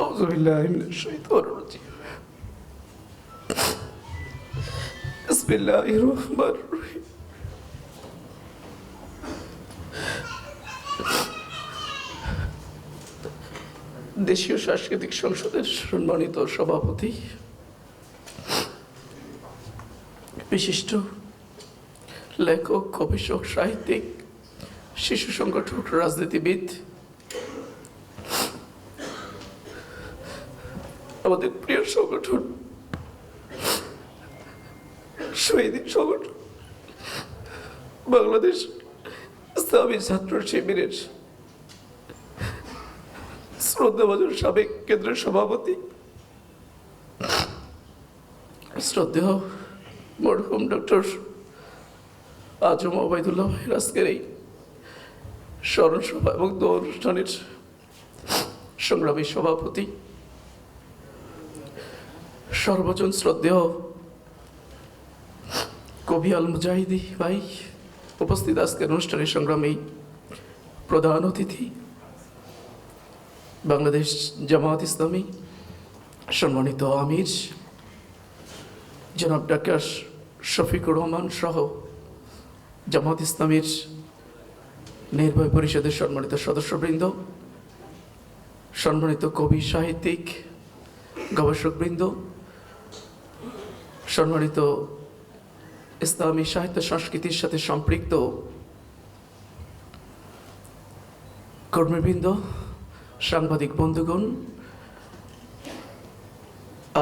أعوذ بالله من الشيطان الرجيم بسم الله الرحمن الرحيم দেশীয় সাংস্কৃতিক সংসদের সম্মানিত সভাপতি বিশিষ্ট লেখক গবেষক সাহিত্যিক শিশু সংগঠক, রাজনীতিবিদ। আমাদের প্রিয় সংগঠন, শহীদ সংগঠন, বাংলাদেশ ইসলামী ছাত্র শিবিরের শ্রদ্ধাভাজন সাবেক কেন্দ্রের সভাপতি। শ্রদ্ধেয় মরহুম ডক্টর আজম ওবায়দুল্লাহ ভাইয়ের এই স্মরণ সভা এবং দো অনুষ্ঠানের সংগ্রামী সভাপতি, সর্বজন শ্রদ্ধেয় কবি আল মুজাহিদি ভাই উপস্থিত আজকের অনুষ্ঠানের সংগ্রামী প্রধান অতিথি, বাংলাদেশ জামায়াত ইসলামী সম্মানিত আমির জনাব ডাক্তার শফিকুর রহমান সহ জামাত ইসলামীর নির্বাহী পরিষদের সম্মানিত সদস্যবৃন্দ, সম্মানিত কবি সাহিত্যিক, গবেষকবৃন্দ, সম্মানিত ইসলামী সাহিত্য সংস্কৃতির সাথে সম্পৃক্ত কর্মীবৃন্দ, সাংবাদিক বন্ধুগণ,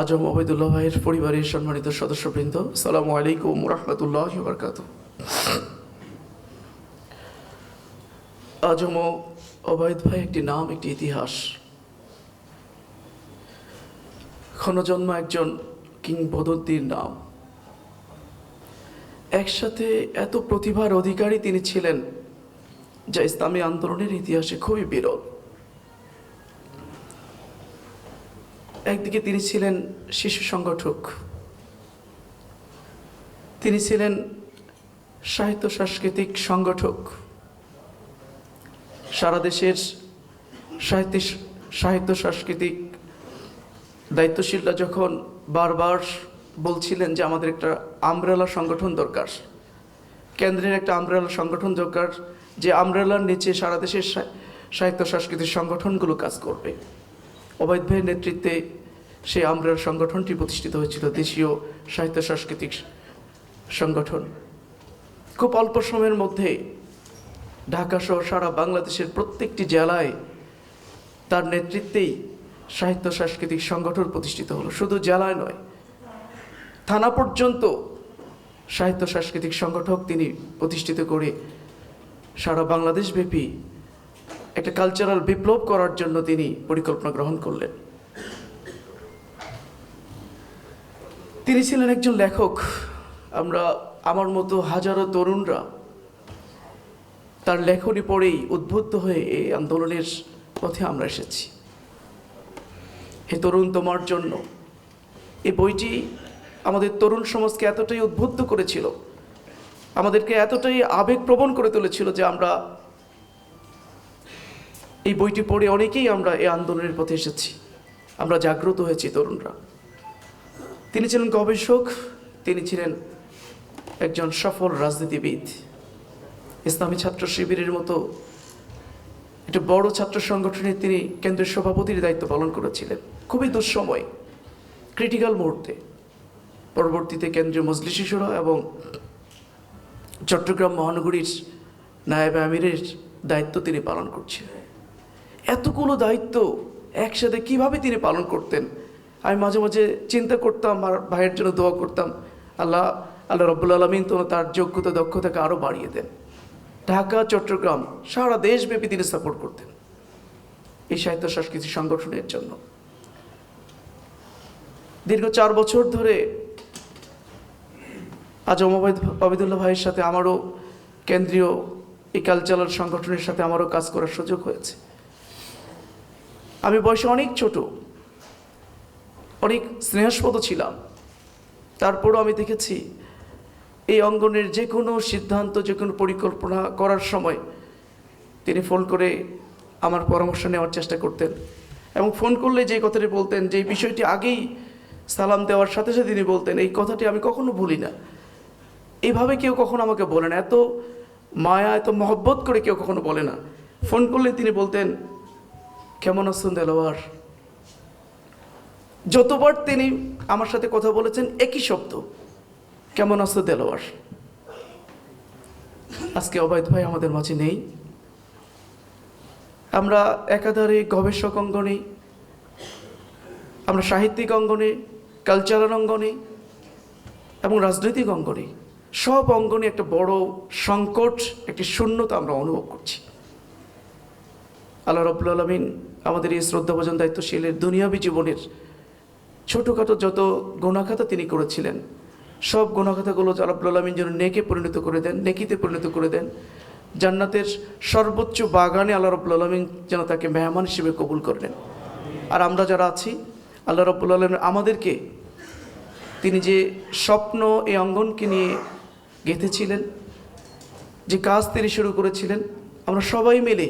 আজম ওবায়দুল্লাহ ভাইয়ের পরিবারের সম্মানিত সদস্যবৃন্দ, সালামু আলাইকুম রহমতুল্লাহ বরকাত আজম ওবায়দ ভাই একটি নাম, একটি ইতিহাস। ক্ষণজন্ম একজন কিংবদন্তির নাম। একসাথে এত প্রতিভার অধিকারী তিনি ছিলেন, যা ইসলামী আন্দোলনের ইতিহাসে খুবই বিরল। একদিকে তিনি ছিলেন শিশু সংগঠক। তিনি ছিলেন সাহিত্য সাংস্কৃতিক সংগঠক। সারা দেশের সাহিত্য সাহিত্য, সাংস্কৃতিক দায়িত্বশীলরা যখন বারবার বলছিলেন যে আমাদের একটা আমব্রেলা সংগঠন দরকার, কেন্দ্রের একটা আমব্রেলা সংগঠন দরকার, যে আমব্রেলার নিচে সারা দেশের সাহিত্য, সাংস্কৃতিক সংগঠনগুলো কাজ করবে। অবৈধ ভাইয়ের নেতৃত্বে সেই আমব্রেলা সংগঠনটি প্রতিষ্ঠিত হয়েছিল, দেশীয় সাহিত্য, সাংস্কৃতিক সংগঠন। খুব অল্প সময়ের মধ্যে ঢাকা সহ সারা বাংলাদেশের প্রত্যেকটি জেলায় তার নেতৃত্বেই সাহিত্য সাংস্কৃতিক সংগঠন প্রতিষ্ঠিত হলো। শুধু জেলায় নয়, থানা পর্যন্ত সাহিত্য সাংস্কৃতিক সংগঠক তিনি প্রতিষ্ঠিত করে সারা বাংলাদেশব্যাপী একটা কালচারাল বিপ্লব করার জন্য তিনি পরিকল্পনা গ্রহণ করলেন। তিনি ছিলেন একজন লেখক। আমরা, আমার মতো হাজারো তরুণরা তার লেখনী পড়েই উদ্বুদ্ধ হয়ে এই আন্দোলনের পথে আমরা এসেছি। হে তরুণ, তোমার জন্য এই বইটি আমাদের তরুণ সমাজকে এতটাই উদ্বুদ্ধ করেছিল, আমাদেরকে এতটাই আবেগপ্রবণ করে তুলেছিল যে আমরা এই বইটি পড়ে অনেকেই আমরা এই আন্দোলনের পথে এসেছি। আমরা জাগ্রত হয়েছি তরুণরা। তিনি ছিলেন গবেষক, তিনি ছিলেন একজন সফল রাজনীতিবিদ। ইসলামী ছাত্র শিবিরের মতো একটা বড় ছাত্র সংগঠনের তিনি কেন্দ্রের সভাপতির দায়িত্ব পালন করেছিলেন। খুবই দুঃসময় ক্রিটিক্যাল মুহূর্তে। পরবর্তীতে কেন্দ্রীয় মজলিস শিশুরা এবং চট্টগ্রাম মহানগরীর নায়েব আমিরের দায়িত্ব তিনি পালন করছিলেন। এতগুলো দায়িত্ব একসাথে কীভাবে তিনি পালন করতেন? আমি মাঝে মাঝে চিন্তা করতাম, আর ভাইয়ের জন্য দোয়া করতাম, আল্লাহ আল্লাহ রব্বুল আলমিন তো তার যোগ্যতা, দক্ষতাকে আরও বাড়িয়ে দেন। ঢাকা, চট্টগ্রাম, সারা দেশব্যাপী তিনি সাপোর্ট করতেন। এই সাহিত্য সাংস্কৃতিক সংগঠনের জন্য। দীর্ঘ চার বছর ধরে আজম আবিদুল্লাহ ভাইয়ের সাথে আমারও কেন্দ্রীয় এই কালচারাল সংগঠনের সাথে আমারও কাজ করার সুযোগ হয়েছে। আমি বয়সে অনেক ছোট, অনেক স্নেহাস্পদ ছিলাম। তারপরও আমি দেখেছি এই অঙ্গনের যে কোনো সিদ্ধান্ত যে কোনো পরিকল্পনা করার সময় তিনি ফোন করে আমার পরামর্শ নেওয়ার চেষ্টা করতেন এবং ফোন করলে যে কথাটি বলতেন, যে বিষয়টি আগেই সালাম দেওয়ার সাথে সাথে তিনি বলতেন, এই কথাটি আমি কখনো ভুলি না। এইভাবে কেউ কখনো আমাকে বলে না। এত মায়া, এত মহব্বত করে কেউ কখনো বলে না। ফোন করলে তিনি বলতেন, কেমন আছেন দেলোয়ার যতবার তিনি আমার সাথে কথা বলেছেন, একই শব্দ। কেমন আছো দেলোয়ার? আজকে অবৈধ ভাই আমাদের মাঝে নেই। আমরা একাধারে গবেষক অঙ্গনে, আমরা সাহিত্যিক অঙ্গনে কালচারাল অঙ্গনে এবং রাজনৈতিক অঙ্গনে, সব অঙ্গনে একটা বড় সংকট, একটি শূন্যতা আমরা অনুভব করছি। আল্লাহ রব্বুল আলমিন আমাদের এই শ্রদ্ধাভোজন দায়িত্বশীলের দুনিয়াবী জীবনের ছোটোখাটো যত গুণাখাতা তিনি করেছিলেন সব গুণাখাতাগুলো রব্বুল আলমিন যেন নেকে পরিণত করে দেন, নেকিতে পরিণত করে দেন। জান্নাতের সর্বোচ্চ বাগানে আল্লাহ রব্বুল আলমিন যেন তাকে মেহমান হিসেবে কবুল করলেন আর আমরা যারা আছি, আল্লাহ রব্বুল আলমিন আমাদেরকে, তিনি যে স্বপ্ন এই অঙ্গনকে নিয়ে গেঁথেছিলেন, যে কাজ তিনি শুরু করেছিলেন, আমরা সবাই মিলে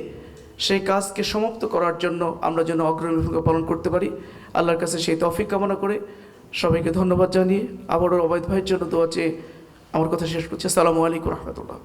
সেই কাজকে সমাপ্ত করার জন্য আমরা যেন অগ্রণী ভূমিকা পালন করতে পারি। আল্লাহর কাছে সেই তফিক কামনা করে সবাইকে ধন্যবাদ জানিয়ে আবারও অবৈধ ভাইয়ের জন্য দোয়া চেয়ে আমার কথা শেষ করছি। আসসালামু আলাইকুম রহমতুল্লাহ।